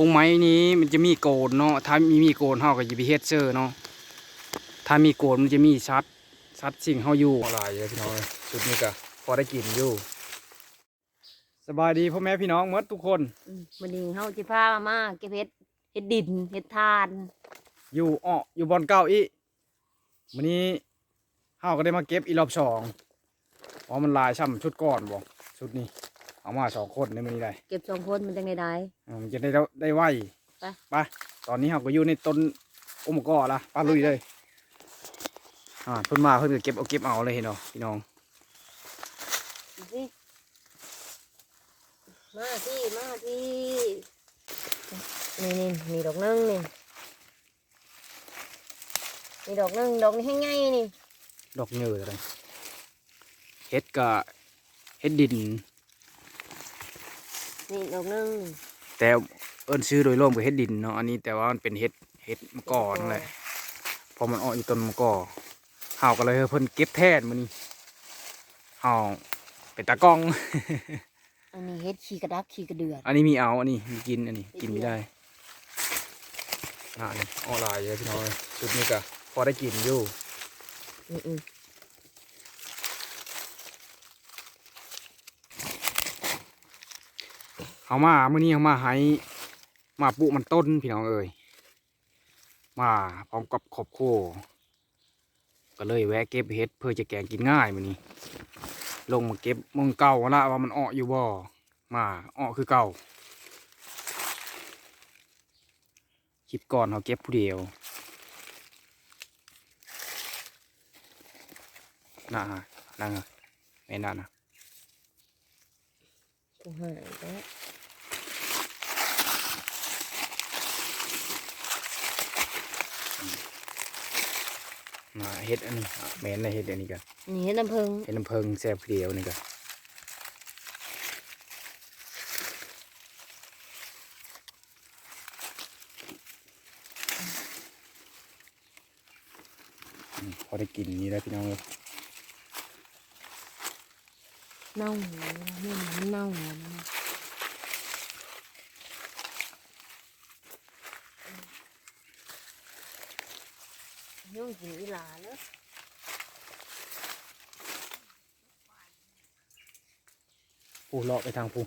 กรงไม้นี้มันจะมีโกนเนาะถ้ามีมีโกนเฮาก็จะไปเฮ็ดเซอร์เนาะถ้ามีโกนมันจะมีชัดชัดสิ่งเฮาอยู่หลายเลยพี่น้องเอ้ยชุดนี้ก็พอได้กินอยู่ สบายดีพ่อแม่พี่น้องหมดทุกคนอืมวันนี้เฮาสิพามาเก็บเห็ดเห็ดดินเห็ดทาน อยู่อ้ออยู่บอนเก้าอีมื้อนี้เฮาก็ได้มาเก็บอีรอบสองเพราะมันหลายช่ำชุดก่อนบ่ชุดนี้ เอามาสองคนในมื้อนี้ได้เก็บสองคนมันจังไดได้อ่ามันจะได้ได้ไวไป ไปตอนนี้เราก็อยู่ในต้นอมกอละป้าลุยเลยอ่าเพิ่นมาเพิ่นก็เก็บเอาเก็บเอาเลยเห็นเนาะพี่น้องดูสิมาสิมาสินี่นี่มีดอกนึงนี่มีดอกนึงดอกนี้ให้ไงนี่ดอกเหยื่ออะไรเฮ็ดกะเฮ็ดดิน นี่ดอกนึงแต่เอิ้นซื้อโดยรวมกับเฮ็ดดินเนาะอันนี้แต่ว่ามันเป็นเฮ็ดเฮ็ดมะกอนั่นแหละเพอมันออกอยู่ต้นมะกอเฮาก็เลยให้เพิ่นเก็บแทนมื้อนี้เฮาเป็นตากล้อง อันนี้เห็ดขี้กระดักขี้กระเดือดอันนี้มีเอาอันนี้มีกินอันนี้กินไม่ได้อ่านี่ออนไลน์เยอะพี่น้องเอ้ยชุดนี้ก็พอได้กินอยู่ อืออือ เอามาเมื้อนี้เอามาให้มาปลูกมันต้นพี่น้องเอ้ยมาพร้อมกับครอบคก็เลยแวะเก็บเห็ดเพื่อจะแกงกินง่ายมื้อนี้ ลงมาเก็บมึงเก่าละว่ามันอออยู่บ่มาออกคือเก่าคลิปก่อนเขาเก็บผู้เดียวน่านั่งไม่น่านะกูหายแล้ว มาเฮ็ดอันนี้อะแม่นเลยเฮ็ดอันนี้กันนี่เห็ดน้ำผึ้งเฮ็ดน้ำเพิงแซ่บผู้เดียวนี่กันอืมพอได้กินนี่แล้วพี่น้องเอ้ยเน่าแล้วนี่มันเน่า แล้วนะยุ่งกินอีหลาเลยผู้เลาะไปทางผู้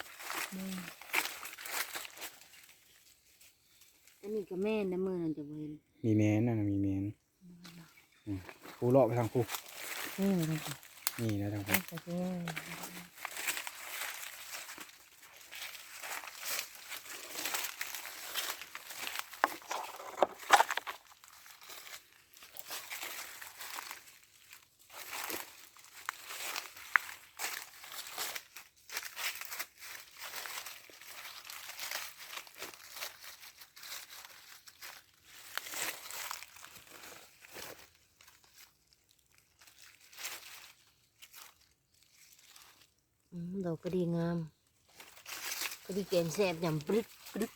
อันนี้ก็แม่นนะมือนั่นจะบ่เห็นมีแมนนะมีแมนอืมผู้เลาะไปทางผู้นี่มันจะนี่นะทางผู้น่าจะง่าย อืมดอกก็ดีงาม ก็ดีเกณฑ์แซ่บยำปรึกปรึก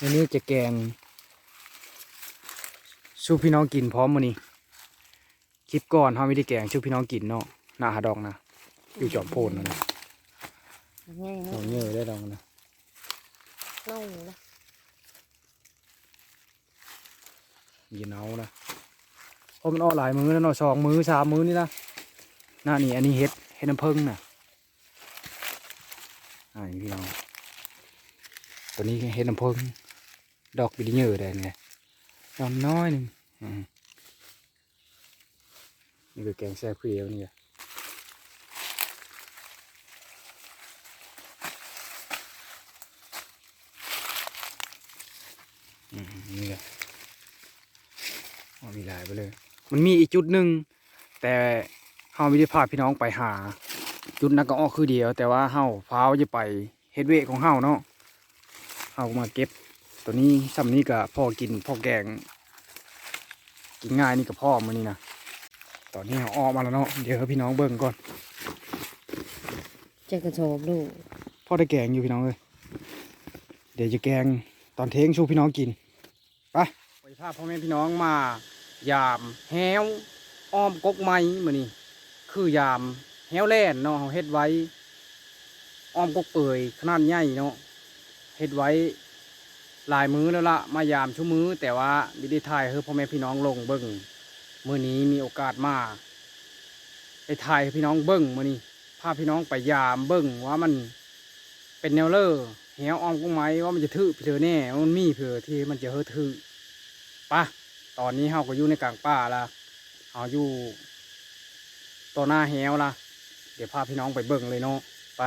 อันนี้จะแกง สู้พี่น้องกินพร้อมมื้อนี้คลิปก่อนเขาไม่ได้แกงสู้พี่น้องกินเนาะหน้าหาดองนะอยู่จอมโพนนะนะง่ายดเนาะองเยอะได้ดองนะเน่านะยินเอานะเพราะมันออกหลายมือแล้วเนาะสองมือสามมือนี่นะ หน้านี่อันนี้เฮ็ดเฮ็ดน้ำผึ้งน่ะอ่าพี่น้องตัวนี้เฮ็ดน้ำผึ้งดอกบิลเยอร์ได้เนี่ยดอกน้อยหนึ่งอืมนี่คือแกงแซ่บเปรี้ยวนี่อะอืมนี่แหละเอามีหลายไปเลย มันมีอีกจุดหนึ่งแต่ เฮาไม่ได้พาพี่น้องไปหา จุดนั้นก็ออกคือเดียว แต่ว่าเฮาพาวจะไปเฮ็ดเวทของเฮาเนาะเฮามาเก็บ ตัวนี้ซ้ำนี้ก็พ่อกินพ่อแกง กินง่ายนี่กับพ่อมานี่นะตอนนี้เฮาออกมาแล้วเนาะเดี๋ยวให้พี่น้องเบิ่งก่อนจะกระสอบดูกพ่อได้แกงอยู่พี่น้องเลยเดี๋ยวจะแกงตอนเทงชูพี่น้องกินไปไปพาพ่อแม่พี่น้องมายามแฮวอ้อมกกไม้มานี่ คือยามแฮวแล่นเนาะเฮาเฮ็ดไว้อ้อมกกเปื่อยขนาดใหญ่เนาะเฮ็ดไว้หลายมื้อแล้วละมายามชั่วมื้อ แต่ว่าบิได้ถ่ายให้พ่อแม่พี่น้องลงเบิ่งมื้อนี้มีโอกาสมาไปถ่ายให้พี่น้องเบิ่งมื้อนี้พาพี่น้องไปยามเบิ่งว่ามันเป็นแนวเลอร์แหวอ้อมกุ้งไม้ว่ามันจะถือเผื่อแน่ว่ามันมีเผื่อที่มันจะเฮอถือปะตอนนี้เฮาก็อยู่ในกลางป่าละเฮาอยู่ ต่อหน้าแหวละเดี๋ยวพาพี่น้องไปเบิ่งเลยเนาะไป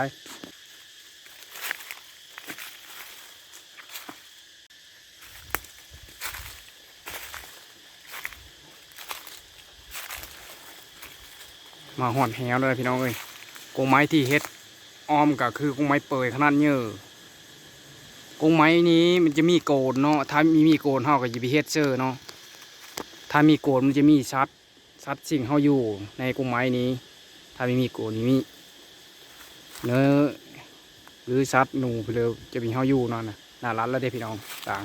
มาหอนแหวเลยพี่น้องเอ้ยกงไม้ที่เฮ็ดอ้อมก็คือกงไม้เปยขนาดเยอะกงไม้นี้มันจะมีโกนเนาะถ้ามีมีโกนเฮาก็จะไปเฮ็ดเซอร์เนาะถ้ามีโกนมันจะมีชัด ชัดสิ่งเฮาอยู่ในกุ้งไม้นี้ ถ้าไม่มีโกนนี่มีเนื้อหรือชัดหนูไปเลยจะมีเฮาอยู่นั่นน่ะหน้าร้านแล้วเด้พี่น้องต่าง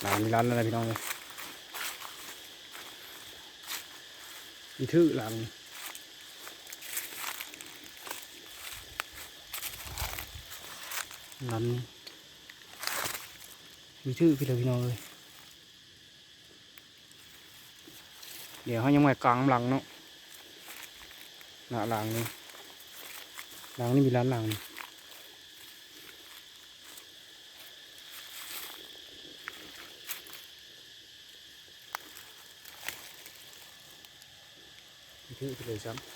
หน้ามีร้านแล้วนะพี่น้องเลยมีทื่อหลังนั้นมีทื่อพี่เลยพี่น้องเลย เดี๋ยวเขายังไม่กลางหลังเนาะหน้าหลังนี่หลังนี่มีร้านหลังนี่ที่เลยซ้ำ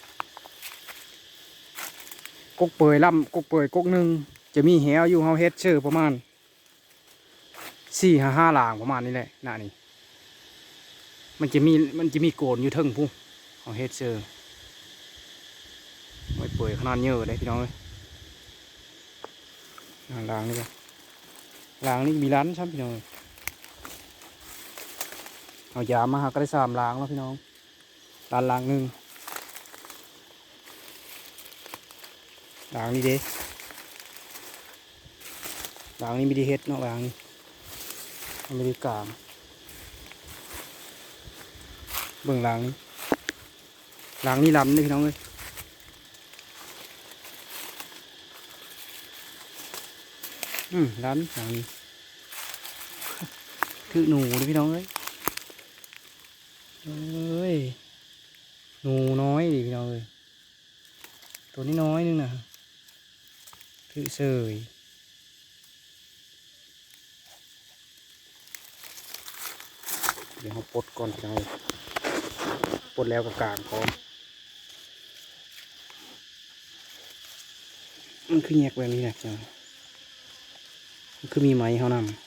กกเปยล่ำกกเปยกกหนึ่งจะมีแหวอยู่เฮาเฮ็ดชื่อประมาณสี่ห้าห้าหลางประมาณนี้แหละหน้านี่ มันจะมีมันจะมีโกนอยู่เทิงผู้เฮาเฮ็ดชื่อไว้เปยขนาดเยอะเลยพี่น้องเอ้ยหน้าหลางนี่ก็หลางนี่มีร้านใช่พี่น้องเอายามาหาก็ได้สามหลางแล้วพี่น้องร้านหลางหนึ่งด่างนี่เด้ด่างนี่ไม่ได้เฮ็ดเนาะด่างนี่มันไม่ได้กลาง เบิ่งด่างนี่ด่างนี่ลำนี่พี่น้องเอ้ยอืมลำด่างนี่คือหนูเลยพี่น้องเอ้ยเอ้ยหนูน้อยดิพี่น้องเอ้ยตัวนี้น้อยนึงนะถือเสยเดี๋ยวเขาปลดก่อนจะ ปลดแล้วก็กลางพร้อมมันคือแยกแบบนี้นะจ๊ะมันคือมีไม้เขานำ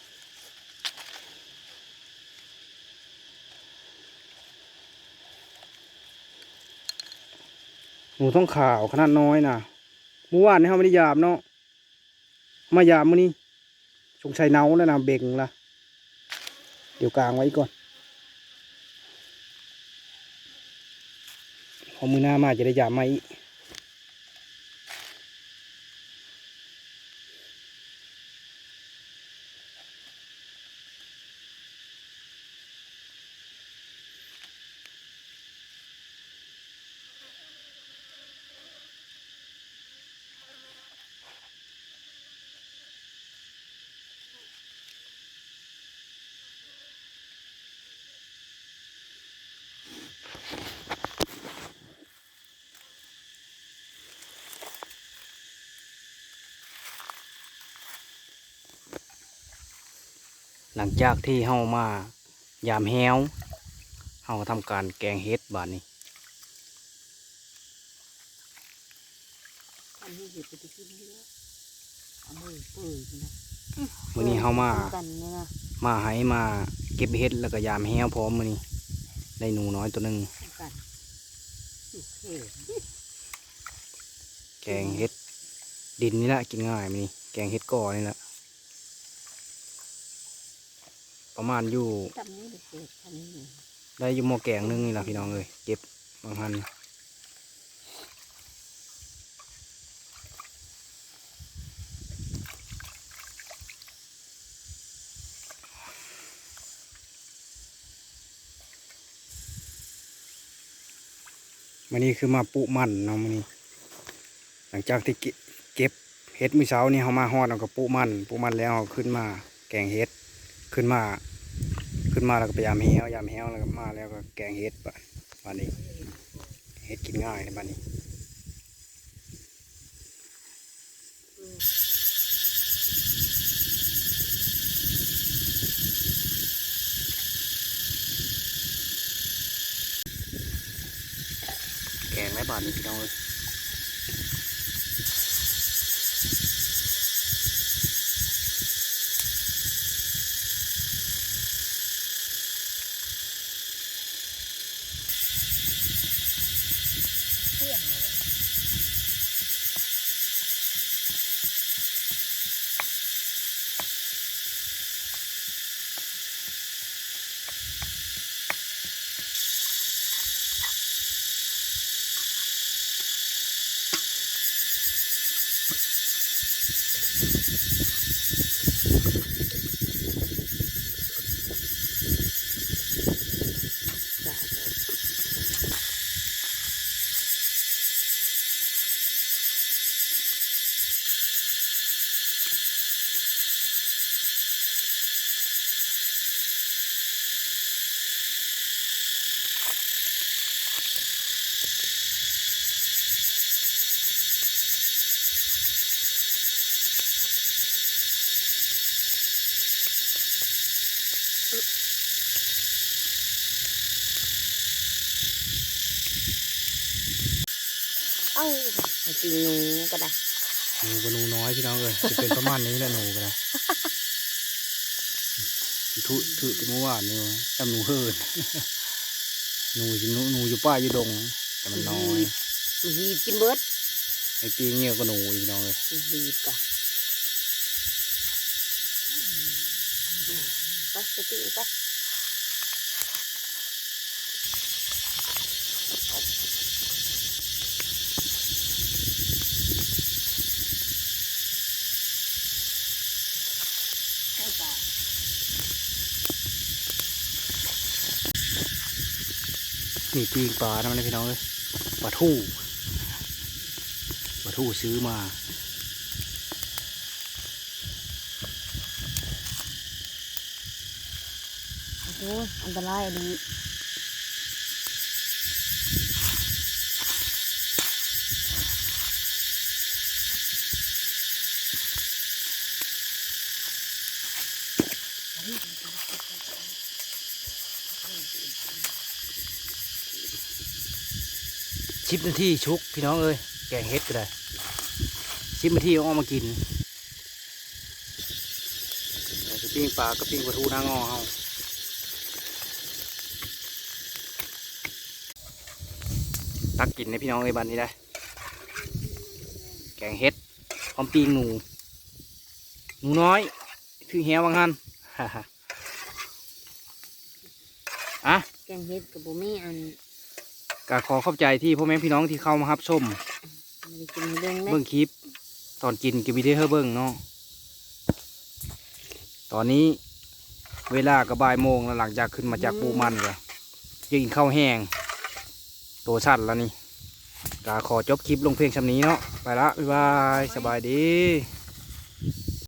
หนูต้องขาวขนาดน้อยนะเมื่อวานนี่เขาไม่ได้ยามเนาะ มายามมื้อนี้สงสัยเนาแล้วนะเบ่งละเดี๋ยวกลางไว้ก่อน พอมือหน้ามาจะได้ยามมาอีก หลังจากที่เฮามายามแฮวเฮาทำการแกงเฮ็ดบาดนี้อันนี้วไปกินเยอะเอามือเปื่อนี้เฮามามาให้มาเก็บเฮ็ดแล้วก็ยามแฮวพร้อมมื้อนี้ได้หนูน้อยตัวหนึ่งแกงเฮ็ดดินนี่แหละกินง่ายมื้อนี้แกงเฮ็ดก่อนี่แหละ ประมาณอยู่ได้อยู่หม้อแกงหนึงนี่แหละพี่น้องเอ้ยเก็บบางหันมันนี่คือมาปุมันเนาะมันนี่หลังจากที่เก็บเก็ดมื้อเช้านี่เฮามาฮอดเอากับปุมันปุมันแล้วเอาขึ้นมาแกงเฮ็ดขึ้นมา ขึ้นมาแล้วก็ไปยามแฮวยามแฮวแล้วก็มาแล้วก็แกงเฮ็ดบะบัดนี้เฮ็ดกินง่ายเลยบัดนี้แกงและบาทนี้พี่น้องเอ้ย เอ้าไอ้ปีนูก็ได้หนูกับหนูน้อยพี่น้องเอ้ยจะเป็นประมาณนี้แหละหนูกันนะทุทุที่เมื่อวานนี่วะจำหนูเฮินหนูหนูหนูอยู่ป่าอยู่ดง แต่มันน้อยมันหีบกินเบิดไอ้ปีเงี้ยก็หนูอีกน้องเลยมันหีบกะไปสติไป นี่ปีงปลานะพี่น้องเลยปลาทู่ปลาทู่ซื้อมาโอ้อันตรายอันนี้ ชิปนาที่ชุกพี่น้องเอ้ยแกงเฮ็ดก็ได้ ชิปนาทีเอาออกมากินต่สิปิ้งปลากับปิ้งปลาทูหน้างอเฮาตักกินในพี่น้องเอ้ยบันนี้ได้ แกงเฮ็ดพร้อมปิ้งหนูหนูน้อยถือแหวบางหันฮ่าฮ่าอะแกงเฮ็ดกับบุมี่อัน ก็ขอขอบใจที่พ่อแม่พี่น้องที่เข้ามารับชมมันได้กินเรื่องเล็เบิ่งคลิป ตอนกินกินวิดีโอเบิ่งเนาะตอนนี้เวลาก็บ่ายโมงแล้วหลังจากขึ้นมาจากปูมันก็กินข้าวแห้งโตสั้นแล้วนี่ก็ขอจบคลิปลงเพลงชำนี้เนาะไปละบ๊ายบายสบายดี